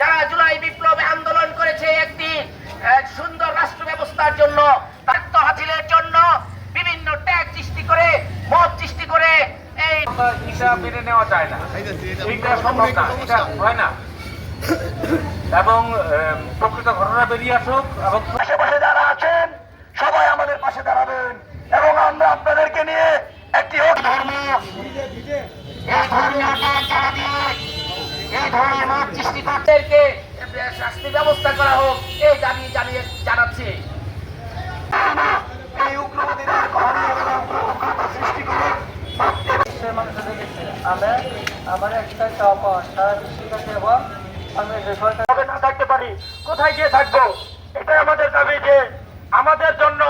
যারা জুলাই বিপ্লবে আন্দোলন করেছে একটি সুন্দর রাষ্ট্র ব্যবস্থার জন্য তাত্ত্ব হাসিলের জন্য বিভিন্ন ট্যাগ সৃষ্টি করে, মত সৃষ্টি করে এই এটা মেনে নেওয়া যায় না। এবং প্রকৃত ঘটনা বেরিয়ে আসুক, এবং আশেপাশে যারা আছেন সবাই আমাদের পাশে দাঁড়াবেন এবং আমরা আপনাদেরকে নিয়ে একটি হোক ধর্ম এই ধর্মীয় ট্যাগ যারা দিয়ে শাস্তি ব্যবস্থা করা হোক এই দাবি জানিয়ে জানাচ্ছি। পারি কোথায় গিয়ে থাকব? এটাই আমাদের দাবি যে আমাদের জন্য